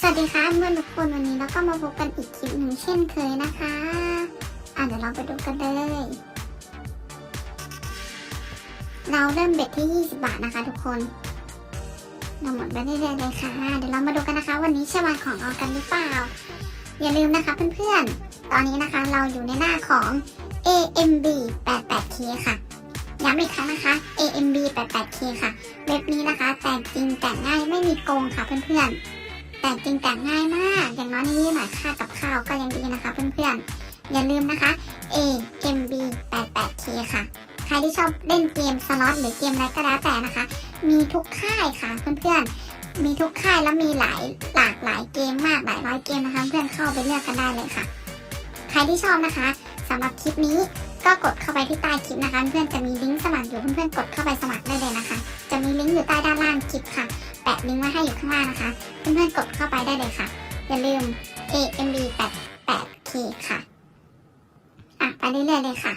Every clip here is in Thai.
สวัสดีค่ะเพื่อนทุกคนวันนี้เราก็มาพบกันอีกคลิปหนึ่งเช่นเคยนะคะ อะเดี๋ยวเราไปดูกันเลย เราเริ่มเบ็ดที่ 20 บาทนะคะ ทุกคน เราหมดไปเรื่อยๆเลยค่ะ เดี๋ยวเรามาดูกันนะคะ วันนี้ใช่วันของเรากันหรือเปล่า อย่าลืมนะคะเพื่อนๆ ตอนนี้นะคะเราอยู่ในหน้าของ AMB 88K ค่ะย้ำอีกครั้งนะคะ AMB 88K ค่ะ เว็บนี้นะคะแต่งจริงแต่งง่ายไม่มีโกงค่ะเพื่อนๆ แต่จริงแต่งง่ายมาก อย่างน้อยนี่หน่อยค่ากับข้าวก็ยังดีนะคะเพื่อนๆ อย่าลืมนะคะ A M B 8 8 K ค่ะ ใครที่ชอบเล่นเกมสล็อตหรือเกมอะไรก็แล้วแต่นะคะ มีทุกค่ายค่ะเพื่อนๆ มีทุกค่ายแล้วมีหลายหลากหลายเกมมากหลายร้อยเกมนะคะเพื่อนเข้าไปเลือกกันได้เลยค่ะ ใครที่ชอบนะคะสำหรับคลิปนี้ก็กดเข้าไปที่ใต้คลิปนะคะ เพื่อนจะมีลิงก์สมัครอยู่เพื่อนๆกดเข้าไปสมัครได้เลยนะคะ จะมีลิงก์อยู่ใต้ด้านล่างคลิปค่ะ แปะลิงก์ไว้ให้อยู่ข้างล่างนะคะ เพื่อนๆกดเข้าไปได้เลยค่ะ อย่าลืม AMB 88K ค่ะ อะ ไปเรื่อยๆเลยค่ะ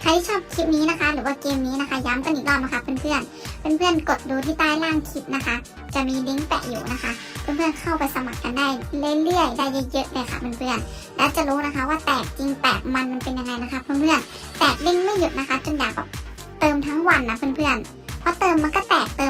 ใครที่ชอบคลิปนี้นะคะ หรือว่าเกมนี้นะคะ ย้ำกันอีกรอบนะคะเพื่อนๆ เพื่อนๆ กดดูที่ใต้ล่างคลิปนะคะ จะมีลิงก์แปะอยู่นะคะ เพื่อนๆ เข้าไปสมัครกันได้เรื่อยๆ ได้เยอะๆเลยค่ะเพื่อนๆ แล้วจะรู้นะคะว่าแตกจริงแตกมันมันเป็นยังไงนะคะ เพื่อนๆ แตกลิงก์ไม่หยุดนะคะจนอยากแบบเติมทั้งวันนะเพื่อนๆ เพราะเติมมันก็แตกเติม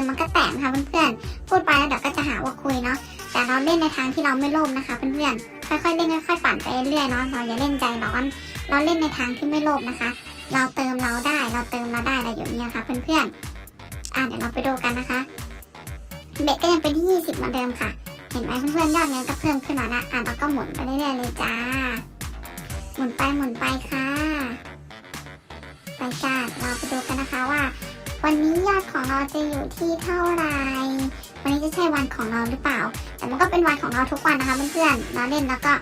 ไปเรื่อยเนาะเราอย่าเล่นใจร้อน เราเล่นในทางที่ไม่โลภนะคะ เราเติมเราได้ เราเติมเราได้อะไรอยู่นี้นะคะเพื่อนๆอะเดี๋ยวเราไปดูกันนะคะ เบ็ดก็ยังเป็นที่ 20 เหมือนเดิมค่ะ เห็นไหมเพื่อนๆยอดเงินก็เพิ่มขึ้นมาละอะเราก็หมุนไปเรื่อยๆเลยจ้า หมุนไปหมุนไปค่ะไปจ้าเราไปดูกันนะคะว่า วันนี้ยอดของเราจะอยู่ที่เท่าไหร่วันนี้จะใช่วันของเราหรือเปล่า แต่มันก็เป็นวันของเราทุกวันนะคะเพื่อนๆเราเล่นแล้วก็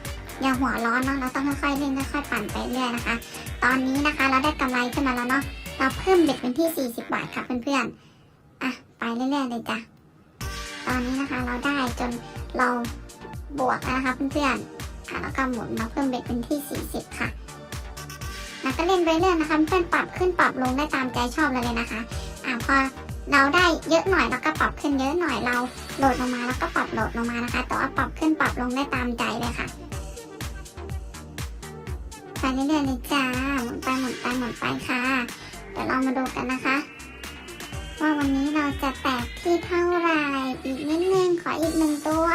อย่าหัวร้อนเนาะเราต้องค่อยๆเล่นค่อยๆปั่นไปเรื่อยนะคะ ตอนนี้นะคะเราได้กำไรขึ้นมาแล้วเนาะเราเพิ่มเบ็ดเป็นที่ 40 บาทค่ะเพื่อนๆอะไปเรื่อยๆเลยจ้ะตอนนี้นะคะเราได้จนเราบวกนะคะเพื่อนๆอะแล้วก็หมุนเราเพิ่มเบ็ดเป็นที่ 40 ค่ะแล้วก็เล่นไปเรื่อยนะคะเพื่อนปรับขึ้นปรับลงได้ตามใจชอบเลยเลยนะคะ อะพอเราได้เยอะหน่อยแล้วก็ปรับขึ้นเยอะหน่อยเราโหลดลงมาแล้วก็ปรับโหลดลงมานะคะ แต่ว่าปรับขึ้นปรับลงได้ตามใจเลยค่ะ ไปเรื่อยๆเลยจ้าหมุนไปหมุนไปหมุนไปค่ะเดี๋ยวเรามาดูกันนะคะ ว่าวันนี้เราจะแตกที่เท่าไหร่อีกนิดนึงขออีกหนึ่งตัว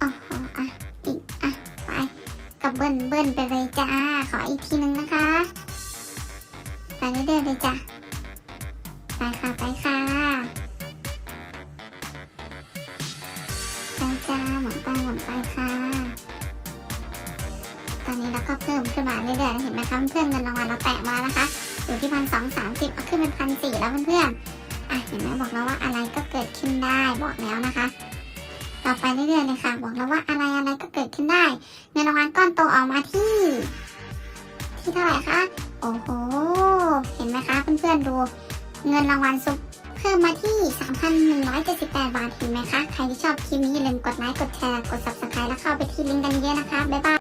อ๋ออะอีกอะไปกับเบิ้ลเบิ้ลไปเลยจ้าขออีกทีนึงนะคะไปเรื่อยๆเลยจ้าไปค่ะไปค่ะไปจ้าหมุนไปหมุนไปค่ะ อนนี้เราก็เพิ่มขึ้นมาเรื่อยๆเห็นไหมคะเพื่อนเงินรางวัลเราแตะมานะคะอยู่ที่พันสองสามสิบขึ้นเป็นพันสี่แล้วเพื่อนๆอะเห็นไหมบอกแล้วว่าอะไรก็เกิดขึ้นได้บอกแล้วนะคะ ต่อไปเรื่อยๆเลยค่ะบอกแล้วว่าอะไรอะไรก็เกิดขึ้นได้ เงินรางวัลก้อนโตออกมาที่ ที่เท่าไหร่คะโอ้โหเห็นไหมคะเพื่อนๆดู เงินรางวัลซุปเพิ่มมาที่ 3,178 บาทเห็นไหมคะ ใครที่ชอบคลิปนี้อย่าลืมกดไลค์กดแชร์กด subscribe แล้วเข้าไปที่ลิงก์กันเยอะๆนะคะ บ๊ายบาย